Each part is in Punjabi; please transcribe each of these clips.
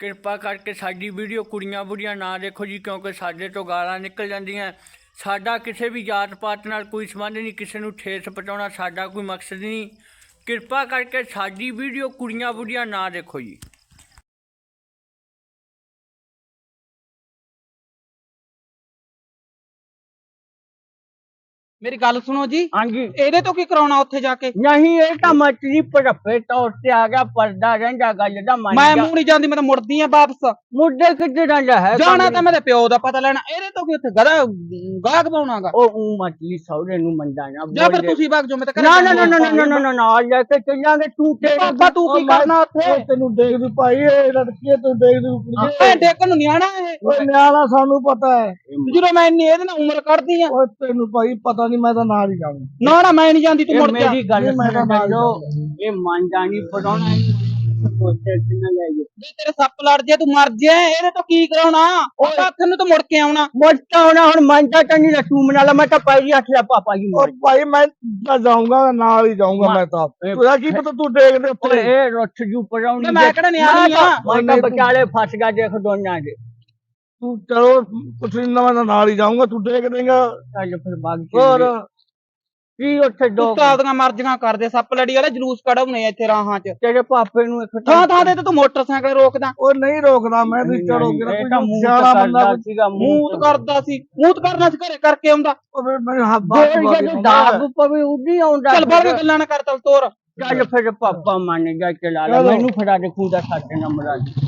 ਕਿਰਪਾ ਕਰਕੇ ਸਾਡੀ ਵੀਡੀਓ ਕੁੜੀਆਂ ਬੁੜੀਆਂ ਨਾ ਦੇਖੋ ਜੀ, ਕਿਉਂਕਿ ਸਾਡੇ ਤੋਂ ਗਾਲਾਂ ਨਿਕਲ ਜਾਂਦੀਆਂ। ਸਾਡਾ ਕਿਸੇ ਵੀ ਜਾਤ ਪਾਤ ਨਾਲ ਕੋਈ ਸੰਬੰਧ ਨਹੀਂ, ਕਿਸੇ ਨੂੰ ਠੇਸ ਪਹੁੰਚਾਉਣਾ ਸਾਡਾ ਕੋਈ ਮਕਸਦ ਨਹੀਂ। ਕਿਰਪਾ ਕਰਕੇ ਸਾਡੀ ਵੀਡੀਓ ਕੁੜੀਆਂ ਬੁੜੀਆਂ ਨਾ ਦੇਖੋ ਜੀ। ਮੇਰੀ ਗੱਲ ਸੁਣੋ ਜੀ। ਹਾਂਜੀ। ਇਹਦੇ ਤੋਂ ਕੀ ਕਰਾਉਣਾ ਉੱਥੇ ਜਾ ਕੇ? ਨਹੀਂ ਇਹ ਤਾਂ ਮੱਛੀ ਪੜੱਪੇ ਤੌਰ ਤੇ ਆ ਗਿਆ ਪਰਦਾ ਰਹਿੰਦਾ ਗੱਲ ਦਾ ਮੰਨ ਮੈਂ ਜਾ ਮੂੰਹ ਨਹੀਂ ਜਾਂਦੀ ਮੈਂ ਤਾਂ ਮੁੜਦੀ ਆ ਵਾਪਸ। ਮੁੱਢੇ ਕਿੱਥੇ ਰਹਿੰਦਾ ਹੈ ਜਾਣਾ ਤਾਂ ਮੇਰੇ ਪਿਓ ਦਾ ਪਤਾ ਲੈਣਾ ਇਹਦੇ ਤੋਂ ਕੀ ਉੱਥੇ ਗਦਾ ਗਾਹਕ ਪਾਉਣਾਗਾ ਉਹ ਊਂ ਮੱਛੀ ਸੌਰੇ ਨੂੰ ਮੰਦਾ ਨਾ ਜਾਂ ਫਿਰ। ਤੁਸੀਂ ਵਗ ਜਾਓ ਮੈਂ ਤਾਂ ਨਾ ਨਾ ਨਾ ਨਾ ਨਾ ਨਾ ਨਾ ਨਾ ਆ ਜਾ ਕੇ ਚੱਲਾਂਗੇ ਤੂੰ ਤੇ ਤੂੰ ਕੀ ਕਰਨਾ ਉੱਥੇ? ਤੈਨੂੰ ਦੇਖ ਵੀ ਭਾਈ ਇਹ ਲੜਕੀ ਤੂੰ ਦੇਖ ਵੀ ਕੁੜੀਏ ਐ ਡੇਕਨ ਨੂੰ ਨਿਆਣਾ ਇਹ। ਓਏ ਨਿਆਣਾ ਸਾਨੂੰ ਪਤਾ ਹੈ। ਜਦੋਂ ਮੈਂ ਇੰਨੀ ਇਹਦੇ ਨਾਲ ਉਮਰ ਕੱਢਦੀ ਆ। ਓਏ ਤੈਨੂੰ ਭਾਈ ਪਤਾ ਨਹੀਂ ਮੈਂ ਤਾਂ ਨਾਲ ਹੀ ਜਾਊਂ ਨਾ ਨਾ ਮੈਂ ਨਹੀਂ ਜਾਂਦੀ ਤੂੰ ਮੁੜ ਜਾ ਮੇਰੀ ਗੱਲ ਇਹ ਮੈਂ ਤਾਂ ਸੁਣ ਲੋ ਇਹ ਮੰਨਦਾਨੀ ਪੜਾਉਣਾ ਸੋਚੇ ਕਿੰਨਾ ਲੈ ਗਏ ਜੇ ਤੇਰੇ ਸੱਪ ਲੜ ਜੇ ਤੂੰ ਮਰ ਜੇ ਇਹਦੇ ਤੋਂ ਕੀ ਕਰਾਉਣਾ? ਉਹ ਹੱਥ ਨੂੰ ਤਾਂ ਮੁੜ ਕੇ ਆਉਣਾ। ਮੋਟਾ ਹੋਣਾ ਹੁਣ ਮੰਨਦਾ ਤਾਂ ਨਹੀਂ ਤੂੰ ਮਨਾ ਲਾ। ਮੈਂ ਤਾਂ ਪਹਿਲੀ ਹੱਥ ਲਿਆ ਪਾਪਾ ਜੀ ਓ ਭਾਈ ਮੈਂ ਤਾਂ ਜਾਊਂਗਾ ਨਾਲ ਹੀ ਜਾਊਂਗਾ ਮੈਂ ਤਾਂ। ਇਹ- ਤੂੰ ਕੀ ਪਤਾ ਤੂੰ ਦੇਖਦੇ ਓਏ ਉੱਤੇ ਇਹ ਰੁੱਠ ਜੂ ਪੜਾਉਣੀ ਤੇ ਮੈਂ ਕਿਹੜਾ ਨਿਆਣੀ ਆ? ਮੈਂ ਤਾਂ ਵਿਚਾਲੇ ਫਸ ਗਿਆ ਦੇਖ ਦੋਨਾਂ ਦੇ ਤੂੰ ਚਲੋ ਕੁਛ ਨਹੀਂ ਮੈਂ ਤਾਂ ਨਾਲ ਹੀ ਜਾਊਂਗਾ ਤੂੰ ਦੇਖ ਦੇਂਗਾ ਚੱਲ ਫਿਰ ਬਾਗ ਹੋਰ ਕੀ ਉੱਥੇ ਦੋ ਤੂੰ ਤਾਂ ਆਪਦੀਆਂ ਮਰਜ਼ੀਆਂ ਕਰਦੇ ਸੱਪ ਲੜੀ ਵਾਲੇ ਜਲੂਸ ਕਢਾਉਣੇ ਆ ਇੱਥੇ ਰਾਹਾਂ 'ਚ। ਤੇਰੇ ਪਾਪੇ ਨੂੰ ਇੱਕ ਥਾਂ ਥਾਂ ਤੇ ਤਾਂ ਤੂੰ ਮੋਟਰਸਾਈਕਲ ਰੋਕਦਾ। ਉਹ ਨਹੀਂ ਰੋਕਦਾ ਮੈਂ ਵੀ ਚੜੋ ਇਹ ਗਿਆ ਤਾਂ ਕੋਈ ਮੂੰਹ ਸਿਆਣਾ ਤੇ ਬੰਦਾ ਕਰਦਾ ਸੀਗਾ ਮੂੰਹ ਤਾਂ ਕਰਦਾ ਸੀ। ਮੂੰਹ ਤਾਂ ਕਰਨਾ ਸੀ ਘਰੇ ਕਰਕੇ ਆਉਂਦਾ। ਉਹ ਫਿਰ ਮੈਨੂੰ ਹੱਥ ਦੋ ਜਦੋਂ ਦਾਗ ਪਵੇ ਉਡੀ ਆਉਂਦਾ ਚੱਲ ਬਾਹਰ ਗੱਲਾਂ ਨਾ ਕਰ ਤਲ ਤੋਰ। ਚੱਲ ਫਿਰ ਪਾਪਾ ਮੰਨ ਗਿਆ ਚਲਾ ਲੈ ਚਲੋ। ਮੈਨੂੰ ਫੜਾ ਦੇ ਖੂਦਾ? ਚਲੋ ਅੱਛਾ, ਅੱਛਾ, ਮੇਰੇ ਵੀ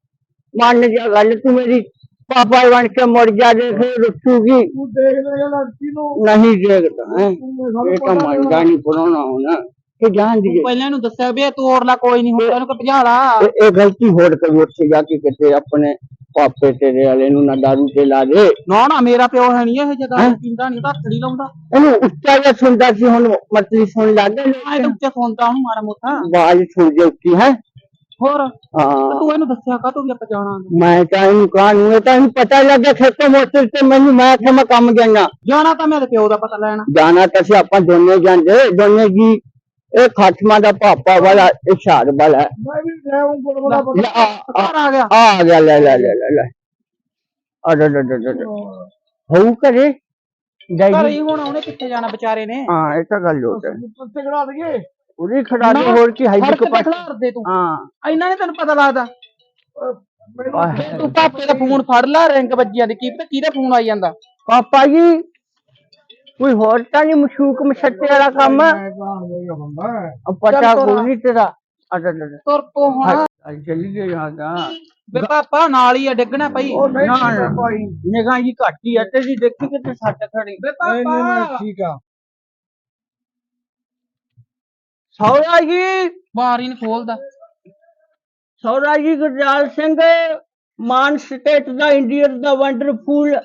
मान जा गल तू मेरी पापा बन के मर जा देखे रुसूगी ਤੂੰ ਦੇਖ ਦੇ ਲੜਕੀ ਨੂੰ नहीं देखता है ये तो मंगा नहीं पुराना होना ये जान दीजिए ਪਹਿਲਾਂ ਇਹਨੂੰ ਦੱਸਿਆ ਵੀ ਇਹ ਤੋਰ ਲਾ ਕੋਈ ਨਹੀਂ ਹੁੰਦਾ ਇਹਨੂੰ ਕਿ ਭਜਾਲਾ ਇਹ ਇਹ ਗਲਤੀ ਹੋਰ ਕਰੀ ਉੱਥੇ ਜਾ ਕੇ ਕਿਤੇ ਆਪਣੇ ਪਾਪੇ ਤੇਰੇ ਵਾਲੇ ਨੂੰ ਨਾ ਦਾਰੂ ਤੇ ਲਾ ਦੇ ਨਾ ਨਾ ਮੇਰਾ ਪਿਓ ਹੈ ਨਹੀਂ ਇਹ ਜਗ੍ਹਾ ਪੀਂਦਾ ਨਹੀਂ ਤਾਂ ਖੜੀ ਲਾਉਂਦਾ ਇਹਨੂੰ ਉੱਚਾ ਜਿਹਾ ਸੁਣਦਾ ਸੀ ਹੁਣ ਮਤਲੀ ਸੁਣ ਲੱਗਾ ਐ ਤੂੰ ਉੱਚਾ ਸੁਣਦਾ ਉਹਨੂੰ ਮਾਰਾ ਮੋਟਾ ਆਵਾਜ਼ ਸੁਣ ਜੇ ਉੱਚੀ ਹੈ ਹੋਰ? ਹਾਂ। ਤੂੰ ਇਹਨੂੰ ਦੱਸਿਆ ਕਾ ਤੂੰ ਵੀ ਆਪਾਂ ਜਾਣਾ ਮੈਂ ਤਾਂ ਇਹਨੂੰ ਕਾਹਨੂੰ ਇਹ ਤਾਂ ਇਹਨੂੰ ਪਤਾ ਲੱਗਾ ਖੇਤੋਂ ਮੋਟਰ ਤੇ ਮੈਨੂੰ ਮੈਂ ਆਖਿਆ ਮੈਂ ਕੰਮ ਜਾਣਾ। ਜਾਣਾ ਤਾਂ ਮੇਰੇ ਪਿਓ ਦਾ ਪਤਾ ਲੈਣਾ। ਜਾਣਾ ਤਾਂ ਸੀ ਆਪਾਂ ਦੋਨੇ ਜਾਂਦੇ ਦੋਨੇ ਜੀ। ਇਹ ਖਾਤਮਾ ਦਾ ਪਾਪਾ ਵਾਲਾ ਇਸ਼ਾਰ ਵਾਲਾ ਹੈ। ਮੈਂ ਵੀ ਜਾਊਂ ਬੜਾ ਬੜਾ ਲੈ ਆ ਗਿਆ। ਆ ਗਿਆ ਲੈ ਲੈ ਲੈ ਲੈ ਲੈ। ਅੜ ਅੜ ਅੜ ਅੜ ਹੋਊ ਕਰੇ ਘਰ ਜਾਈ ਹੀ ਹੁਣ ਉਹਨੇ ਕਿੱਥੇ ਜਾਣਾ ਵਿਚਾਰੇ ਨੇ? ਹਾਂ ਇਹ ਤਾਂ ਗੱਲ ਹੋ ਗਈ। ਉੱਤੇ ਖੜਾ ਦਈਏ। ਉਹਦੀ ਨਾ, ਹੋਰ ਕੀ ਹਾਈ ਫੜ ਕੇ ਕਪਾਟ ਖਿਲਾਰ ਦੇ ਤੂੰ। ਹਾਂ। ਇੰਨਾ ਨਹੀਂ ਤੈਨੂੰ ਪਤਾ ਲੱਗਦਾ? ਤੂੰ ਪਾਪੇ ਦਾ ਫੋਨ ਫੜ ਲਾ ਰਿੰਗ ਵੱਜੀਆਂ ਦੀ। ਕੀ ਪਤਾ ਕਿਹਦਾ ਫੋਨ ਆਈ ਜਾਂਦਾ? ਪਾਪਾ ਜੀ ਕੋਈ ਹੋਰ ਤਾਂ ਨਹੀਂ ਮਸ਼ੂਕ ਮਛੱਤੇ ਵਾਲਾ ਕੰਮ? ਅਬ ਪਤਾ ਚੱਲ ਕੋਈ ਤੋਰਾ। ਨਹੀਂ ਤੇਰਾ। ਅੜ ਅੜ ਅੜ ਤੁਰ ਪੋ ਹੁਣ। ਅੱਜ ਚੱਲੀ ਗਏ ਯਾਦਾ ਵੇ ਪਾਪਾ ਨਾਲ ਹੀ ਆ ਡਿੱਗਣਾ ਪਈ ਨਾ, ਨਾ। ਭਾਈ। ਨਿਗਾਹ ਜੀ ਘੱਟ ਹੀ ਆ ਤੇਰੀ ਦੇਖੀ ਕਿਤੇ ਸੱਟ ਖੜੀ। ਮੈਂ ਪਾਪਾ। ਠੀਕ ਆ। ਸੌਰਾ ਜੀ ਬਾਹਰ ਹੀ ਨਹੀਂ ਖੋਲਦਾ। ਸੌਰਾ ਜੀ ਗੁਰਜਾਲ ਸਿੰਘ ਮਾਨ ਸਟੇਟ ਦਾ ਇੰਡੀਆ ਦਾ ਵੰਡਰਫੁਲ।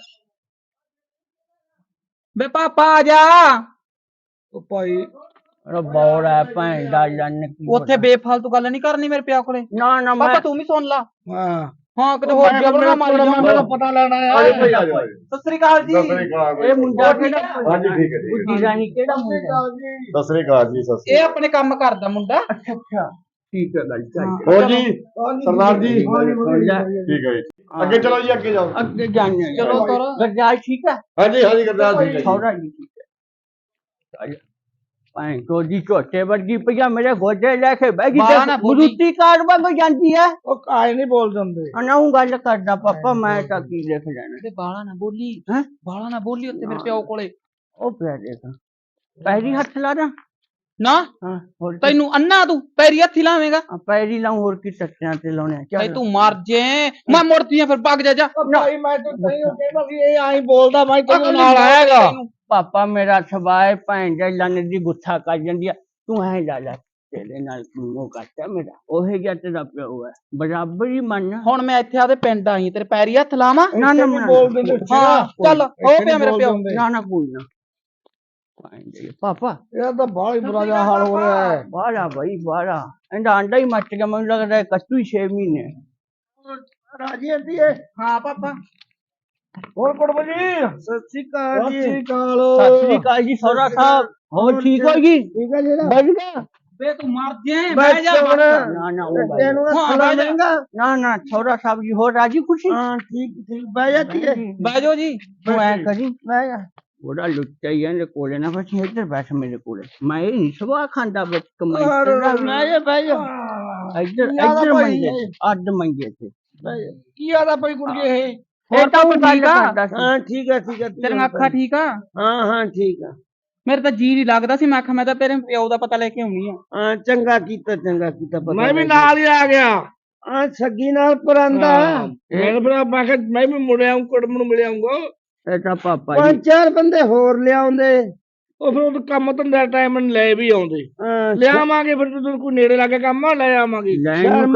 ਵੇ ਪਾਪਾ ਆ ਜਾ। ਉਹ ਭਾਈ ਬੌੜ ਹੈ ਭੈਣ ਦਾ ਜਨ ਕੀ ਉੱਥੇ ਬੇਫਾਲਤੂ ਗੱਲ ਨਹੀਂ ਕਰਨੀ ਮੇਰੇ ਪਿਓ ਕੋਲੇ। ਨਾ ਨਾ ਮੈਂ ਪਾਪਾ ਤੂੰ ਵੀ ਸੁਣ ਲਾ। ਹਾਂ। ਹਾਂ ਕਿਤੇ ਹੋਰ ਜਬਰ ਨਾ ਮਾਰੀ ਜਾਵਾਂ ਪਤਾ ਲੈਣਾ ਆ। ਸਤਿ ਸ੍ਰੀ ਅਕਾਲ ਜੀ। ਇਹ ਮੁੰਡਾ ਕਿਹੜਾ ਹਾਂਜੀ ਠੀਕ ਹੈ ਠੀਕ ਬੁੱਢੀ ਰਾਣੀ ਕਿਹੜਾ ਮੁੰਡਾ? ਸਤਿ ਸ੍ਰੀ ਅਕਾਲ ਜੀ ਸਤਿ ਸ੍ਰੀ ਇਹ ਆਪਣੇ ਕੰਮ ਕਰਦਾ ਮੁੰਡਾ। ਅੱਛਾ ਅੱਛਾ। ਠੀਕ ਹੈ ਚੱਲ। ਅਕਾਲ ਹੋਰ ਜੀ? ਸਰਦਾਰ ਜੀ? ਠੀਕ ਹੈ। ਜੀ। ਅੱਗੇ ਚਲੋ ਜੀ ਅੱਗੇ ਜਾਓ। ਅੱਗੇ ਜਾਣੇ ਚਲੋ ਤੁਰ। ਗਰਜਾਲ ਠੀਕ ਹੈ? ਹਾਂਜੀ ਹਾਂਜੀ ਗੁਰਦਾਸ ਠੀਕ ਹੈ ਜੀ। ਸੌਰਾ ਜੀ ਠੀਕ ਹੈ। ਭਾਈ ਕੋਦੀ ਝੋਟੇ ਵਰਗੀ ਪਈਆ ਮੇਰੇ ਗੋਡੇ ਲੈ ਕੇ ਬਹਿ ਗਈ ਨਾ ਤੇ ਬੋਲੀ। ਮਰੂਤੀ ਕਾਰ ਵਾਂਗ ਜਾਂਦੀ ਹੈ ਉਹ ਕਾਇ ਨਹੀਂ ਬੋਲ ਜਾਂਦੇ ਅਨਾਉ ਗੱਲ ਕਰਦਾ ਪਾਪਾ ਮੈਂ ਤਾਂ ਕੀ ਲਿਖ ਲੈਣਾ। ਤੇ ਬਾਲਾ ਨਾ ਬੋਲੀ। ਹੈਂ? ਬਾਲਾ ਨਾ ਬੋਲੀ ਉੱਤੇ ਮੇਰੇ ਪਿਓ ਕੋਲੇ। ਉਹ ਪਿਆ ਦੇਖ। ਪੈਰੀ ਹੱਥ ਲਾ ਦਾ। ਨਾ? ਹਾਂ ਹੋਰ ਤੈਨੂੰ ਅੰਨਾ ਤੂੰ ਪੈਰੀ ਹੱਥੀ ਲਾਵੇਂਗਾ। ਪੈਰੀ ਲਾਉਂ ਹੋਰ ਕੀ ਟੱਕਿਆਂ ਤੇ ਲਾਉਣੇ ਚੱਲ। ਤੂੰ ਮਰ ਜੇ। ਮੈਂ ਮੁੜਦੀ ਆ ਫਿਰ ਭੱਗ ਜਾ ਜਾ। ਭਾਈ ਮੈਂ ਤਾਂ ਤੈਨੂੰ ਕਹਿੰਦਾ ਸੀ ਇਹ ਆਈ ਬੋਲਦਾ ਮੈਂ ਤੈਨੂੰ ਨਾਲ ਆਏਗਾ। ਪਾਪਾ ਮੇਰਾ ਸਵਾਏ ਭੈਣ ਦੇ ਲੰਨ ਦੀ ਗੁੱਠਾ ਕਰ ਜਾਂਦੀ ਆ। ਤੂੰ ਐ ਲਾ ਲੈ ਤੇਰੇ ਨਾਲ ਮੋਹ ਕਰਤਾ ਮੇਰਾ। ਉਹੇ ਜਿਹਾ ਤੇਰਾ ਪਿਓ ਹੈ। ਬਰਾਬਰ ਹੀ ਮੰਨ। ਹੁਣ ਮੈਂ ਇੱਥੇ ਆਦੇ ਪਿੰਡ ਆਈ ਤੇਰੇ ਪੈਰੀ ਹੱਥ ਲਾਵਾਂ? ਨਾ ਨਾ ਨਾ ਬੋਲ ਦਿੰਦੇ ਹਾਂ। ਚੱਲ ਹੋ ਪਿਆ ਮੇਰਾ ਪਿਓ। ਨਾ ਨਾ ਕੋਈ ਨਾ। ਪਾਪਾ। ਇਹ ਤਾਂ ਬਾਹਲਾ ਹੀ ਬੁਰਾ ਜਿਹਾ ਹਾਲ ਹੋ ਰਿਹਾ ਹੈ। ਬਾਰਾ ਭਾਈ ਬਾਰਾ ਇਹਦਾ ਅੰਡਾ ਹੀ ਮੱਚ ਗਿਆ ਮੈਨੂੰ ਲੱਗਦਾ ਹੈ ਕੱਟੂ ਹੀ 6 ਮਹੀਨੇ। ਰਾਜੀ ਆਂਦੀ ਹੈ ਹਾਂ ਪਾਪਾ। ਹੋਰ ਕੁੜਮ ਜੀ ਸਤਿ ਸ਼੍ਰੀ ਅਕਾਲ ਜੀ। ਸਤਿ ਸ਼੍ਰੀ ਅਕਾਲ। ਸਤਿ ਸ੍ਰੀ ਅਕਾਲ ਜੀ ਸੋਹਰਾ ਸਾਹਿਬ। ਹੋਰ ਠੀਕ ਹੋ ਜੀ? ਠੀਕ ਹੈ ਜਿਹੜਾ। ਬਚ ਗਿਆ ਵੇ ਤੂੰ ਮਰ ਜੇ ਬਹਿ ਜਾ ਨਾ ਨਾ ਉਹ ਬਾਈ। ਤੈਨੂੰ ਹਾਂ, ਖਲਾ ਬਹਿ ਜਾ। ਦੇਂਗਾ। ਨਾ ਨਾ ਸੋਹਰਾ ਸਾਹਿਬ ਜੀ ਹੋਰ ਰਾਜੀ ਖੁਸ਼ੀ? ਹਾਂ ਠੀਕ ਠੀਕ ਬਹਿ ਜਾਂਦੀ ਹੈ ਬਹਿ ਜਾਓ ਜੀ। ਤੂੰ ਐ ਕਰੀ ਬਹਿ ਜਾ। ਉਹਦਾ ਲੁੱਟਾ ਹੀ ਇਹਦੇ ਕੋਲੇ ਨਾ ਬਸ ਇੱਧਰ ਬੈਠ ਮੇਰੇ ਕੋਲੇ। ਮੈਂ ਇਹ ਨਹੀਂ ਸਵਾ ਖਾਂਦਾ ਬਸ ਕਮਾਈ ਕਰਦਾ। ਜਾ ਬਹਿ ਜਾ। ਇੱਧਰ ਯਾਰ ਇੱਧਰ ਮੰਗੇ ਅੱਡ ਮੰਗੇ ਤੇ। ਜਾ। ਕੀ ਆਦਾ ਭਾਈ ਕੁੜੀਏ ਇਹ? ਇਹ ਤਾਂ ਉਹ ਗੱਲ ਠੀਕ ਆ। ਕਰਦਾ ਸੀ। ਹਾਂ ਠੀਕ ਹੈ ਠੀਕ ਹੈ ਠੀਕ ਤੇਰੀਆਂ ਹੈ। ਅੱਖਾਂ ਠੀਕ ਆ? ਹਾਂ ਹਾਂ ਠੀਕ ਆ। ਮੇਰੇ ਤਾਂ ਜੀ ਨਹੀਂ ਲੱਗਦਾ ਸੀ ਮੈਂ ਆਖਾਂ ਮੈਂ ਤਾਂ ਤੇਰੇ ਪਿਓ ਦਾ ਪਤਾ ਲੈ ਕੇ ਆਉਣੀ ਆ। ਹਾਂ ਚੰਗਾ ਕੀਤਾ ਚੰਗਾ ਕੀਤਾ ਪਤਾ ਮੈਂ ਵੀ ਨਾਲ ਹੀ ਆ ਗਿਆ। ਹਾਂ ਸੱਗੀ ਨਾਲ ਪਰਾਂਦਾ। ਮੈਂ ਫਿਰ ਮੈਂ ਮੈਂ ਵੀ ਮੁੜਿਆ ਆਉਂ ਕੁੜਮ ਨੂੰ ਮਿਲਿਆ ਇਹ ਤਾਂ ਪਾਪਾ ਜੀ। ਪੰਜ ਚਾਰ ਬੰਦੇ ਹੋਰ ਲਿਆਉਂਦੇ। ਉਹ ਫਿਰ ਉਹ ਕੰਮ ਧੰਦਾ ਟਾਈਮ ਨਾਲ ਲੈ ਵੀ ਆਉਂਦੇ। ਲਿਆਵਾਂਗੇ ਫਿਰ ਜਦੋਂ ਕੋਈ ਨੇੜੇ ਲੱਗੇ ਕੰਮ ਆ ਲੈ ਆਵਾਂਗੇ। ਲੈਣ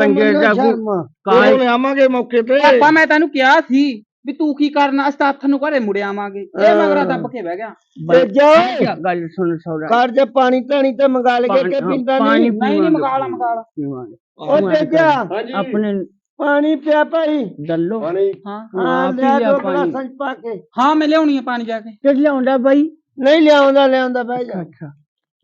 ਕਾਹ ਲਿਆਵਾਂਗੇ ਮੌਕੇ ਤੇ। ਪਾਪਾ ਮੈਂ ਤੈਨੂੰ ਕਿਹਾ ਸੀ ਵੀ ਤੂੰ ਕੀ ਕਰਨਾ ਅਸੀਂ ਤਾਂ ਹੱਥ ਨੂੰ ਘਰੇ ਮੁੜ ਆਵਾਂਗੇ। ਇਹ ਮਗਰਾ ਦੱਬ ਕੇ ਬਹਿ ਗਿਆ। ਤੇ ਜਾ ਗੱਲ ਸੁਣ ਸੋਹਰਾ ਘਰ ਜੇ ਪਾਣੀ ਧਾਣੀ ਤੇ ਮੰਗਾ ਲਗੇ ਪਾਣੀ- ਕਿ ਪੀਂਦਾ ਪਾਣੀ ਨਹੀਂ ਨਹੀਂ ਨਹੀਂ ਮਗਾਲਾ ਮਗਾਲਾ ਪੀਵਾਂਗੇ। ਉਹ ਤੇ ਜਾ। ਆਪਣੇ ਪਾਣੀ ਪਿਆ ਭਾਈ। ਦੱਲੋ। ਹਾਂ। ਹਾਂ ਹਾਂ ਲਿਆ ਦੋ ਪਾਣੀ ਗਲਾਸਾਂ ਚ ਪਾ ਕੇ। ਹਾਂ ਮੈਂ ਲਿਆਉਣੀ ਆ ਪਾਣੀ ਜਾ ਕੇ। ਤੇ ਲਿਆਉਂਦਾ ਬਾਈ। ਨਹੀਂ ਲਿਆਉਂਦਾ ਲਿਆਉਂਦਾ ਬਹਿ ਜਾ। ਅੱਛਾ।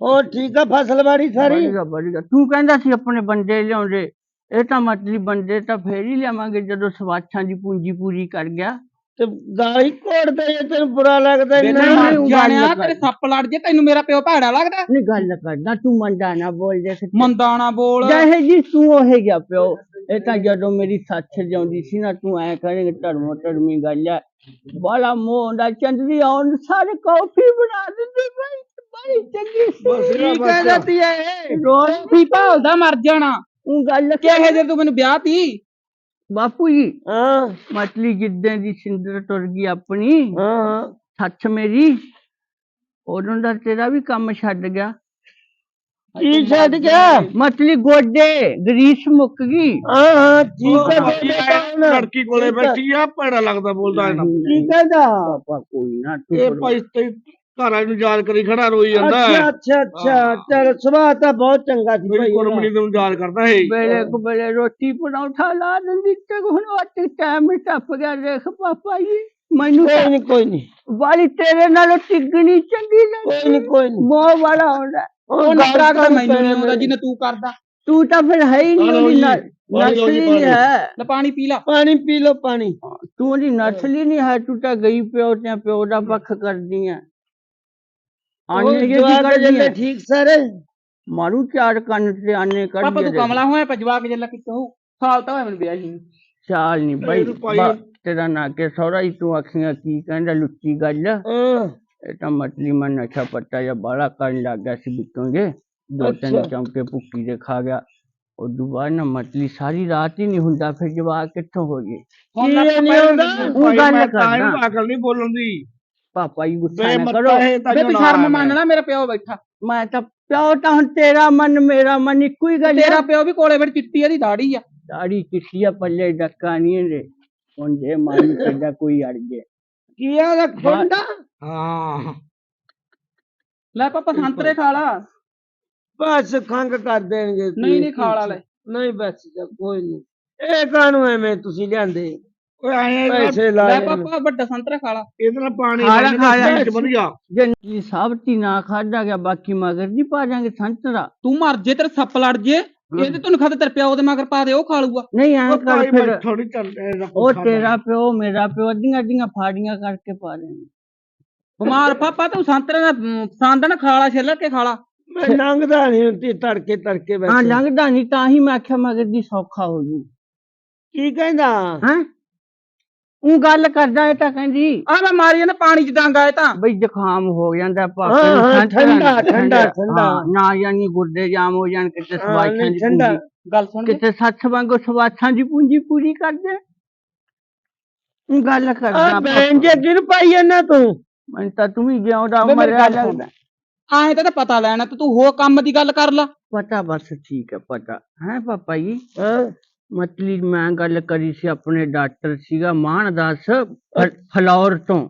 ਉਹ ਠੀਕ ਆ ਫਸਲ ਬਾੜੀ ਸਾਰੀ? ਬੜੀਗਾ ਤੂੰ ਕਹਿੰਦਾ ਸੀ ਆਪਣੇ ਬੰਦੇ ਲਿਆਉਂਦੇ। ਇਹ ਤਾਂ ਮਤਲਬ ਬੰਦੇ ਤਾਂ ਫੇਰ ਹੀ ਲਿਆਵਾਂਗੇ ਜਦੋਂ ਸਵਾਛਾਂ ਦੀ ਪੂੰਜੀ ਪੂਰੀ ਕਰ ਗਿਆ। ਤੇ ਗਾਲੀ ਕੋੜਦੇ ਜੇ ਤੈਨੂੰ ਬੁਰਾ ਲੱਗਦਾ ਵੇ ਨਹੀਂ ਉਹ ਜਾਣਿਆ ਤੇਰੇ ਸੱਪ ਲੜ ਜੇ ਤੈਨੂੰ ਮੇਰਾ ਪਿਓ ਭੈੜਾ ਲੱਗਦਾ। ਨਹੀਂ ਗੱਲ ਕਰਦਾ ਤੂੰ ਮੰਦਾ ਨਾ ਬੋਲ ਜੇ ਮੰਦਾ ਨਾ ਬੋਲ। ਜਾਹੇ ਜੀ ਤੂੰ ਉਹ ਗਿਆ ਪਿਓ ਇਹ ਤਾਂ ਜਦੋਂ ਮੇਰੀ ਸੱਚ ਜਾਉਂਦੀ ਸੀ ਨਾ ਤੂੰ ਐ ਕਰੇਂਗੇ ਧਰਮੋ ਧਰਮੀ ਗੱਲ ਹੈ ਬਾਲਾ ਮੋਹ ਦਾ ਚੰਦਰੀ ਆਉਣ ਸਾਰੇ ਕਾਫੀ ਬਣਾ ਦਿੰਦੇ ਬਈ ਬੜੀ ਚੰਗੀ ਸੀ। ਕੀ ਕਹਿ ਦਿੱਤੀ ਇਹ? ਰੋਜ਼ ਕੀ ਭਾਲਦਾ ਮਰ ਜਾਣਾ। ਉਹ ਗੱਲ ਕਿਹੇ ਜੇ ਤੂੰ ਮੈਨੂੰ ਵਿਆਹ ਤੀ? ਬਾਪੂ ਜੀ ਹਾਂ। ਮਤਲੀ ਜਿੱਦਾਂ ਦੀ ਸਿੰਦਰ ਤੁਰ ਗਈ ਆਪਣੀ ਹਾਂ। ਹਾਂ ਸੱਚ ਮੇਰੀ ਉਦੋਂ ਦਾ ਤੇਰਾ ਵੀ ਕੰਮ ਛੱਡ ਗਿਆ। ਕੀ ਛੱਡ ਗਿਆ? ਮਤਲੀ ਗੋਡੇ ਗਰੀਸ ਮੁੱਕ ਗਈ। ਹਾਂ ਹਾਂ ਠੀਕ ਹੈ ਬੇਟੇ ਲੜਕੀ ਕੋਲੇ ਬੈਠੀ ਆ ਭੈੜਾ ਲੱਗਦਾ ਬੋਲਦਾ ਇਹਨਾਂ। ਕੀ ਕਹਿੰਦਾ ਪਾਪਾ ਕੋਈ ਨਾ ਤੂੰ ਇਹ ਭਾਈ ਤੇ ਘਰਾਂ ਨੂੰ ਯਾਦ ਕਰੀ ਖੜਾ ਰੋਈ ਜਾਂਦਾ ਅੱਛਾ ਹੈ ਅੱਛਾ। ਅੱਛਾ ਚਲ ਸੁਭਾਅ ਤਾਂ ਬਹੁਤ ਚੰਗਾ ਸੀ ਮੇਰੀ ਭਾਈ ਕੁੜਮਣੀ ਨੂੰ ਯਾਦ ਕਰਦਾ ਹੈ। ਵੇਲੇ ਕੁ ਵੇਲੇ ਰੋਟੀ ਪਰੌਂਠਾ ਲਾ ਦਿੰਦੀ ਤੇ ਹੁਣ ਉਹ ਟਾਈਮ ਹੀ ਟੱਪ ਗਿਆ ਦੇਖ ਪਾਪਾ ਜੀ ਮੈਨੂੰ ਕੋਈ ਨਹੀਂ ਕੋਈ ਨਹੀਂ ਵਾਲੀ ਤੇਰੇ ਨਾਲੋਂ ਟਿੱਗਣੀ ਚੰਗੀ ਕੋਈ ਲੱਗਦੀ ਨਹੀਂ ਕੋਈ ਨਹੀਂ ਮੋਹ ਵਾਲਾ ਹੁੰਦਾ ਉਹ ਨਕਰਾ ਕਰ ਮੈਨੂੰ ਨਹੀਂ ਆਉਂਦਾ ਜਿੰਨਾ ਤੂੰ ਕਰਦਾ। ਤੂੰ ਤਾਂ ਫਿਰ ਹੈ ਹੀ ਨਹੀਂ ਲਓ ਨ- ਜੀ, ਜੀ, ਨਸਲੀ। ਨਹੀਂ ਹੈ। ਲੈ ਪਾਣੀ ਪੀ ਲਾ। ਪਾਣੀ ਪੀ ਲਓ ਪਾਣੀ। ਤੂੰ ਉਹਦੀ ਨਸਲੀ ਨਹੀਂ ਹੈ ਤੂੰ ਤਾਂ ਗਈ ਪਿਓ ਤੇ ਪਿਓ ਦਾ ਪੱਖ ਕਰਦੀ ਹੈ। ਉਹ ਆਨੇ ਜੇ ਜਵਾਕ ਕਰਦੀ ਜਿਹੜੇ ਹੈ? ਠੀਕ ਸਾਰੇ। ਮਾਰੂ ਚਾਰ ਕੰਨ ਤੇ ਆਨੇ ਕਰ ਪਾਪਾ ਤੂੰ ਕਮਲਾ ਹੋਇਆ ਪਜਵਾ ਕੇ ਜੱਲਾ ਕਿਤੋਂ ਸਾਲ ਤਾਂ ਹੋਇਆ ਮੈਨੂੰ ਵਿਆਹ ਹੀ ਨੂੰ। ਚਾਲ ਨਹੀਂ ਬਾਈ ਇਹਨੂੰ ਭਾਈ- ਬਾ- ਤੇਰਾ ਨਾ ਕੇ ਸਹੁਰਾ ਹੀ ਤੂੰ ਆਖੀਆਂ ਕੀ ਕਹਿੰਦਾ ਲੁੱਚੀ ਗੱਲ। ਹਾਂ। ਇਹ ਤਾਂ ਮਤਲੀ ਮਨ ਨਸ਼ਾ ਪੱਤਾ ਜਾਂ ਬਾਲਾ ਕਰਨ ਲੱਗ ਗਿਆ ਸੀ ਦੋ ਤਿੰਨ। ਚਮਕੇ ਭੁੱਕੀ ਦੇ ਖਾ ਗਿਆ। ਉਦੋਂ ਬਾਅਦ ਨਾ ਮਤਲੀ ਸਾਰੀ ਰਾਤ ਹੀ ਨਹੀਂ ਹੁੰਦਾ ਫਿਰ ਜਵਾਕ ਕਿੱਥੋਂ ਹੋ ਗਏ ਹੁਣ ਕੀ ਨਹੀਂ? ਇਹਨੂੰ- ਉਹ ਗੱਲ ਕਰਦਾ। ਅਕਲ ਨਹੀਂ ਬੋਲਣ ਦੀ। ਪਾਪਾ ਜੀ ਗੁੱਸਾ ਬੇ ਨਾ ਮੱਤਾ ਕਰੋ। ਹੈ ਤਾਂ ਬੇ ਜੋ ਤੂੰ ਨਾ ਸ਼ਰਮ। ਮੰਨ ਲੈ ਮੇਰਾ ਪਿਓ ਬੈਠਾ। ਮੈਂ ਤਾਂ ਪਿਓ ਤਾਂ ਹੁਣ ਤੇਰਾ ਮਨ ਮੇਰਾ ਮਨ ਇੱਕੋ ਹੀ ਗੱਲ ਤੇਰਾ ਪਿਓ ਵੀ ਕੋਲੇ ਬੈਠ ਚਿੱਟੀ ਇਹਦੀ ਦਾੜੀ ਆ। ਦਾੜੀ ਕਿਸੀਆ ਪੱਲੇ ਡੱਕਾ ਨਹੀਂ ਰੇ ਹੁਣ ਜੇ ਮਨ ਕਰਦਾ ਕੋਈ ਅੜ ਜੇ। ਕੀ ਆ ਦਾ ਖੁੰਡਾ? ਹਾਂ। ਲੈ ਪਾਪਾ ਸੰਤਰੇ ਖਾ ਲਾ ਬਸ ਖੰਗ ਕਰ ਦੇਣਗੇ ਨਹੀਂ ਨਹੀਂ ਖਾ ਲਾ ਲੈ ਨਹੀਂ ਬਸ ਜਾ, ਕੋਈ ਨਹੀਂ। ਇਹ ਕਾਹਨੂੰ ਐਵੇਂ ਤੁਸੀਂ ਲਿਆਂਦੇ? ਓਏ ਆਏ ਪੈਸੇ ਲੈ ਲਾਏ ਪਾਪਾ ਵੱਡਾ ਸੰਤਰਾ ਖਾ ਲਾ ਇਹਦੇ ਨਾਲ ਪਾਣੀ ਖਾ ਲੈ, ਨਾਲ ਖਾ ਲੈ। ਵਿੱਚ ਵਧੀਆ। ਜੇ ਨੀ ਸਾਬਤੀ ਨਾ ਖਾਦਾ ਗਿਆ ਬਾਕੀ ਮਗਰ ਨਹੀਂ ਪਾ ਜਾਾਂਗੇ ਸੰਤਰਾ ਤੂੰ ਮਰ ਜੇ ਤੇਰੇ ਸੱਪ ਲੜ ਜੇ ਇਹਦੇ ਤੈਨੂੰ ਖਾਦੇ ਤੇਰੇ ਪਿਓ ਦੇ ਮਗਰ ਪਾ ਦੇ ਉਹ ਖਾ ਲੂਗਾ। ਨਹੀਂ ਐਂ ਉਹ ਕਰ ਭਾਈ ਫਿਰ। ਮੈਂ ਥੋੜੀ ਚੱਲ ਇਹਦਾ ਉਹ ਤੇਰਾ ਪਿਓ ਮੇਰਾ ਪਿਓ ਅੱਧੀਆਂ ਅੱਧੀਆਂ ਫਾੜੀਆਂ ਕਰਕੇ ਪਾ ਬਿਮਾਰ ਪਾਪਾ ਤੂੰ ਸੰਤਰੇ ਦਾ ਅਮ, ਪਸੰਦ ਨਾ ਖਾ ਲਾ ਛਿੱਲ ਕੇ ਖਾ ਲਾ। ਮੈਂ ਲੰਘਦਾ ਨਹੀਂ ਤੜਕੇ ਤੜਕੇ ਹਾਂ ਬੈਠੇ। ਲੰਘਦਾ ਨਹੀਂ ਤਾਂ ਹੀ ਮੈਂ ਆਖਿਆ ਮਗਰ ਦੀ ਸੌਖਾ ਹੋ ਜੂ। ਕੀ ਕਹਿੰਦਾ? ਹਾਂ? ਉਹ ਗੱਲ ਕਰਦਾ ਇਹ ਤਾਂ ਕਹਿੰਦੀ। ਆ ਮੈਂ ਮਾਰੀ ਜਾਂਦਾ ਪਾਣੀ ਚ ਡਾਂਗਾ ਇਹ ਤਾਂ। ਬਈ ਜ਼ੁਕਾਮ ਹੋ ਜਾਂਦਾ ਪਾਪੇ ਹਾਂ, ਹਾਂ, ਠੰਡਾ, ਠੰਡਾ, ਠੰਡਾ। ਨਾ ਯਾਨੀ ਗੁਰਦੇ ਜਾਮ ਹੋ ਜਾਣ ਕਿਤੇ ਹਾਂ, ਨਹੀਂ, ਦੀ ਠੰਡਾ। ਪੂੰਜੀ। ਗੱਲ ਸੁਣ ਕਿਤੇ ਸੱਚ ਵਾਂਗੂ ਸਵਾਛਾਂ ਦੀ ਪੂੰਜੀ ਪੂਰੀ ਕਰ ਦੇ ਉਹ ਗੱਲ ਆ ਕਰਦਾ ਬੈਨ ਜੇ ਗਿਰ ਪਾਈ ਇਹਨਾਂ ਤੂੰ। ਮੈਂ ਤਾਂ ਤੂੰ ਹੀ ਜਿਉਂਦਾ ਵੇ ਮੇਰੀ ਮਰਿਆ ਗੱਲ ਸੁਣ। ਲੱਗਦਾ ਆਏ ਤਾਂ ਪਤਾ ਲੈਣਾ ਤੇ ਤੂੰ ਹੋਰ ਕੰਮ ਦੀ ਗੱਲ ਕਰ ਲਾ। ਪਤਾ ਬਸ ਠੀਕ ਹੈ ਪਤਾ। ਹੈ ਪਾਪਾ ਜੀ? ਹਾਂ। ਮਤਲਬ ਮੈਂ ਗੱਲ ਕਰੀ ਸੀ ਆਪਣੇ ਡਾਕਟਰ ਸੀਗਾ ਮਾਨਦਾਸ ਫਲੌਰ ਤੋਂ।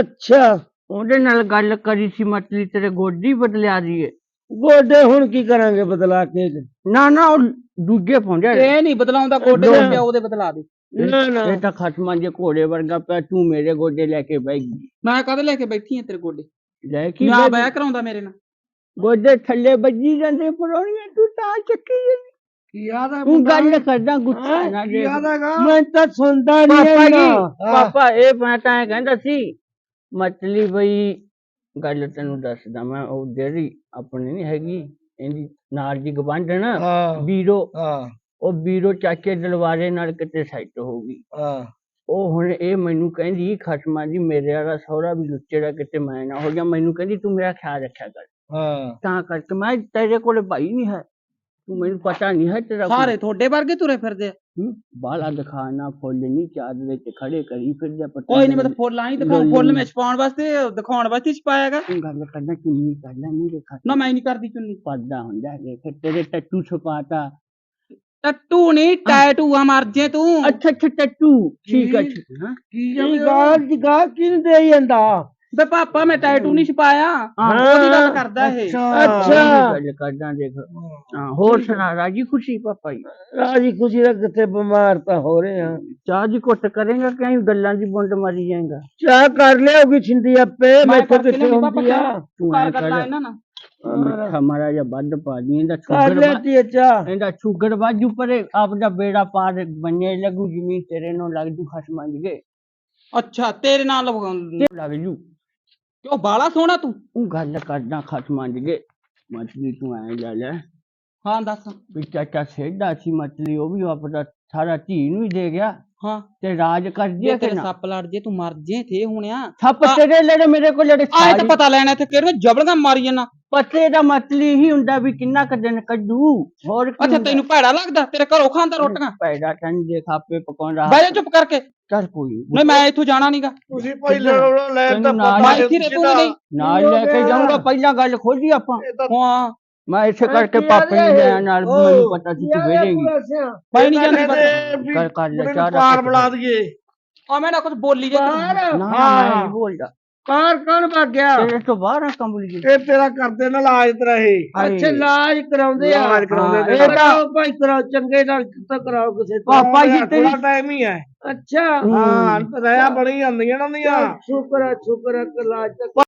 ਅੱਛਾ। ਉਹਦੇ ਨਾਲ ਗੱਲ ਕਰੀ ਸੀ ਮਤਲਬ ਤੇਰੇ ਗੋਡੀ ਬਦਲਿਆ ਦੀਏ। ਗੋਡੇ ਹੁਣ ਕੀ ਕਰਾਂਗੇ ਬਦਲਾ ਕੇ ਨਾ ਨਾ ਉਹ ਦੂਜੇ ਪਾਉਂਦੇ ਇਹ ਨਹੀਂ ਬਦਲਾਉਂਦਾ ਗੋਡੇ ਦੇ। ਪਿਓ ਦੇ ਬਦਲਾ ਦੇ। ਨਾ ਨਾ। ਇਹ ਤਾਂ ਖਸਮਾਂ ਜੇ ਘੋੜੇ ਵਰਗਾ ਪਿਆ ਤੂੰ ਮੇਰੇ ਗੋਡੇ ਲੈ ਕੇ ਬਹਿ ਗਈ। ਮੈਂ ਕਦ ਲੈ ਕੇ ਬੈਠੀ ਆ ਤੇਰੇ ਗੋਡੇ? ਲੈ ਕੇ ਬਹਿ ਗਈ। ਕਰਾਉਂਦਾ ਮੇਰੇ ਨਾਲ। ਗੋਡੇ ਥੱਲੇ ਵੱਜੀ ਜਾਂਦੇ ਪਰੋਣੀਆਂ ਤੂੰ ਤਾਂ ਚੱਕੀ ਕੀ ਆਦਾ ਤੂੰ ਗੱਲ ਕਰਦਾ ਗੁੱਸਾ ਨਾ ਆਦਾਗਾ ਮੈਂ ਤਾਂ ਸੁਣਦਾ ਨਹੀਂ ਪਾਪਾ ਜੀ ਪਾਪਾ ਇਹ ਮੈਂ ਤਾਂ ਐਂ ਕਹਿੰਦਾ ਸੀ ਮਤਲਬ ਬਈ ਗੱਲ ਤੈਨੂੰ ਦੱਸਦਾ ਮੈਂ ਉਹ ਜਿਹੜੀ ਆਪਣੀ ਨਹੀਂ ਹੈਗੀ ਇਹਦੀ ਨਾਲ ਦੀ ਗਵੰਡਣ ਹਾਂ। ਵੀਰੋ ਹਾਂ। ਉਹ ਵੀਰੋ ਚਾਚੇ ਦਲਵਾਰੇ ਨਾਲ ਕਿਤੇ ਸੈੱਟ ਹੋ ਗਈ। ਹਾਂ। ਉਹ ਹੁਣ ਇਹ ਮੈਨੂੰ ਕਹਿੰਦੀ ਖਸਮਾਂ ਜੀ ਮੇਰੇ ਵਾਲਾ ਸਹੁਰਾ ਵੀ ਲੁੱਚੜਾ ਕਿਤੇ ਮੈਂ ਨਾ ਹੋ ਗਿਆ ਮੈਨੂੰ ਕਹਿੰਦੀ ਤੂੰ ਮੇਰਾ ਖਿਆਲ ਰੱਖਿਆ ਕਰ। ਹਾਂ। ਤਾਂ ਕਰਕੇ ਮੈਂ ਤੇਰੇ ਕੋਲੇ ਭਾਈ ਨਹੀਂ ਹੈ। ਤੂੰ ਮੈਨੂੰ ਪਤਾ ਨਹੀਂ ਹੈ ਤੇਰਾ ਕੋਈ- ਸਾਰੇ ਤੁਹਾਡੇ ਵਰਗੇ ਤੁਰੇ ਫਿਰਦੇ ਆ। ਹੂੰ, ਬਾਲਾ ਦਿਖਾਣਾ ਫੁੱਲ ਨਹੀਂ ਚਾਦ ਵਿੱਚ ਖੜੇ ਕਰੀ ਫਿਰ ਜਾ ਪਤਾ ਕੋਈ ਨਹੀਂ ਮੈਂ ਤਾਂ ਫੁੱਲ ਆਈ ਦਿਖਾਉਂ ਫੁੱਲ ਮੈਂ ਛਪਾਉਣ ਵਾਸਤੇ ਦਿਖਾਉਣ ਵਾਸਤੇ ਛਪਾਇਆਗਾ। ਤੂੰ ਗੱਲ ਕਰਨਾ ਚੁੰਨੀ ਕਰਨਾ ਮੇਰੇ ਖਾਤੇ ਨਾ ਮੈਂ ਨਹੀਂ ਕਰਦੀ ਚੁੰਨੀ। ਪਰਦਾ ਹੁੰਦਾ ਹੈ ਦੇਖ ਤੇਰੇ ਟੱਟੂ ਛਪਾਤਾ। ਟੱਟੂ ਨਹੀਂ ਟੈਟੂ ਆ ਮਰ ਜੇ ਤੂੰ। ਅੱਛਾ ਅੱਛਾ ਟੱਟੂ। ਠੀਕ ਹੈ ਠੀਕ ਹੈ, ਹਾਂ ਕੀ ਗਾਲ ਦੀ ਗਾਲ ਕਿਨ ਦੇ ਜਾਂਦਾ? ਬੇ ਪਾਪਾ ਮੈਂ ਟੈਟੂ ਨਹੀਂ ਛਪਾਇਆ। ਉਹਦੀ ਗੱਲ ਕਰਦਾ ਇਹ। ਅੱਛਾ। ਗੱਲ ਕਰਦਾ ਦੇਖ। ਹਾਂ ਹੋਰ ਸੁਣਾ ਰਾਜੀ ਖੁਸ਼ੀ ਪਾਪਾ ਜੀ? ਰਾਜੀ ਖੁਸ਼ੀ ਦਾ ਕਿੱਥੇ ਬਿਮਾਰ ਤਾਂ ਹੋ ਰਹੇ ਆ। ਚਾਹ ਦੀ ਘੁੱਟ ਕਰੇਗਾ ਕਿ ਗੱਲਾਂ ਦੀ ਬੁੰਡ ਮਾਰੀ ਜਾਏਗਾ? ਚਾਹ ਕਰ ਲਿਆਉਗੀ ਛਿੰਦੀ ਆਪੇ ਮੈਂ ਮੈਥੋਂ ਕਿੱਥੇ ਹੁੰਦੀ ਆ। ਤੂੰ ਕਰ ਕਰ। ਲਾ ਇਹਨਾਂ ਨਾਲ। ਮਿੱਠਾ ਮਾਰਾ ਜਾਂ ਵੱਧ ਪਾ ਦੀ ਇਹਦਾ ਕਰ ਸ਼ੂਗਰ ਇਹਦਾ ਸ਼ੂਗਰ ਵਾਜੂ ਪਰੇ ਆਪਦਾ ਬੇੜਾ ਪਾਰ ਬੰਨੇ ਲੱਗੂ ਜਿਵੇਂ ਤੇਰੇ ਨੂੰ ਲੱਗ ਜੂ ਖਸਮਾਂ ਜਗੇ ਅੱਛਾ ਤੇਰੇ ਨਾਲ ਲੱਗ ਜੂ। ਕਿਉਂ ਬਾਲਾ ਸੋਹਣਾ ਤੂੰ? ਉਹ ਗੱਲ ਕਰਦਾ ਖਸਮਾਂ ਜਗੇ ਮਛਲੀ ਤੂੰ ਐ ਲੈ ਲੈ। ਹਾਂ ਦੱਸ। ਵੀ ਚਾਚਾ ਸੇਡਾ ਸੀ ਮਛਲੀ ਉਹ ਵੀ ਆਪਦਾ ਸਾਰਾ ਧੀ ਨੂੰ ਹੀ ਦੇ ਗਿਆ। ਹਾਂ ਤੇ ਰਾਜ ਕਰ ਜੇ ਦਿਆ ਤੇਰੇ ਕਿ ਨਾ। ਸੱਪ ਲੜ ਜੇ ਤੂੰ ਮਰ ਜੇ ਥੇ ਹੁਣਿਆ। ਸੱਪ ਤੇਰੇ ਲੜੇ ਮੇਰੇ ਕੋਲ ਲੜੇ ਆਏ ਤਾਂ ਪਤਾ ਲੈਣਾ ਇੱਥੇ ਕਿਹੜੇ ਜਬੜੀਆਂ ਮਾਰੀ ਜਾਣਾ ਪੱਤੇ ਦਾ ਮਤਲੀ ਹੀ ਹੁੰਦਾ ਵੀ ਕਿੰਨਾ ਕੁ ਦਿਨ ਕੱਢੂ ਹੋਰ ਕੀ ਅੱਛਾ ਹੁੰਦਾ? ਤੈਨੂੰ ਭੈੜਾ ਲੱਗਦਾ ਤੇਰੇ ਘਰੋਂ ਖਾਂਦਾ ਰੋਟੀਆਂ। ਪੈੜਾ ਟੰਡੇ ਖਾਪੇ ਪਕਾਉਂਦਾ। ਬਹਿ ਜਾ ਚੁੱਪ ਕਰਕੇ। ਚੱਲ ਕੋਈ। ਨਹੀਂ ਮੈਂ ਇੱਥੋਂ ਜਾਣਾ ਨਹੀਂਗਾ ਤੁਸੀਂ ਭਾਈ ਲੜੋ ਲੈ ਤੈਨੂੰ ਤਾਂ ਨਹੀਂ ਨਾਲ ਲੈ ਕੇ ਜਾਊਂਗਾ ਪਹਿਲਾਂ ਗੱਲ ਖੋਲੀ ਆਪਾਂ। ਹਾਂ। ਮੈਂ ਇਸੇ ਕਰਕੇ ਪਾਪੇ ਨੂੰ ਲਿਆ ਨਾਲ ਮੈਨੂੰ ਪਤਾ ਸੀ ਤੂੰ ਵੇੜੇਗੀ ਮੈਂ ਨਹੀਂ ਜਾਂਦੀ ਬਸ ਕਰ ਕਰ ਲੈ ਦਾ ਪਾਰ। ਬੁਲਾ ਦਈਏ। ਆ ਮੈਂ ਨਾ ਕੁਝ ਬੋਲੀ ਜੇ ਤੂੰ। ਨਾ ਨਹੀਂ ਬੋਲਦਾ। ਕਾਰ ਕੌਣ ਭੱਗ ਗਿਆ? ਤੇਰੇ ਤੋਂ ਬਾਹਰ ਆ ਕੰਬਲੀ ਜੀ। ਇਹ ਤੇਰਾ ਕਰਦੇ ਨਾਲ ਆਜ ਤੇਰਾ ਇਹ। ਅੱਛਾ ਇਲਾਜ ਕਰਾਉਂਦੇ ਆ। ਇਲਾਜ ਕਰਾਉਂਦੇ ਹਾਂ। ਇਹ ਕਰਾਓ ਭਾਈ ਕਰਾਓ ਚੰਗੇ ਨਾਲ ਤਾਂ ਕਰਾਓ ਕਿਸੇ ਤੋਂ? ਪਾਪਾ ਜੀ ਤੇਰੀ ਟਾਈਮ ਹੀ ਹੈ। ਅੱਛਾ। ਹਾਂ। ਰਿਆ ਬਣੀ ਜਾਂਦੀਆਂ ਨਾ ਉਹਦੀਆਂ ਸ਼ੁਕਰ ਹੈ ਸ਼ੁਕਰ ਹੈ ਕਿ ਇਲਾਜ ਤਾਂ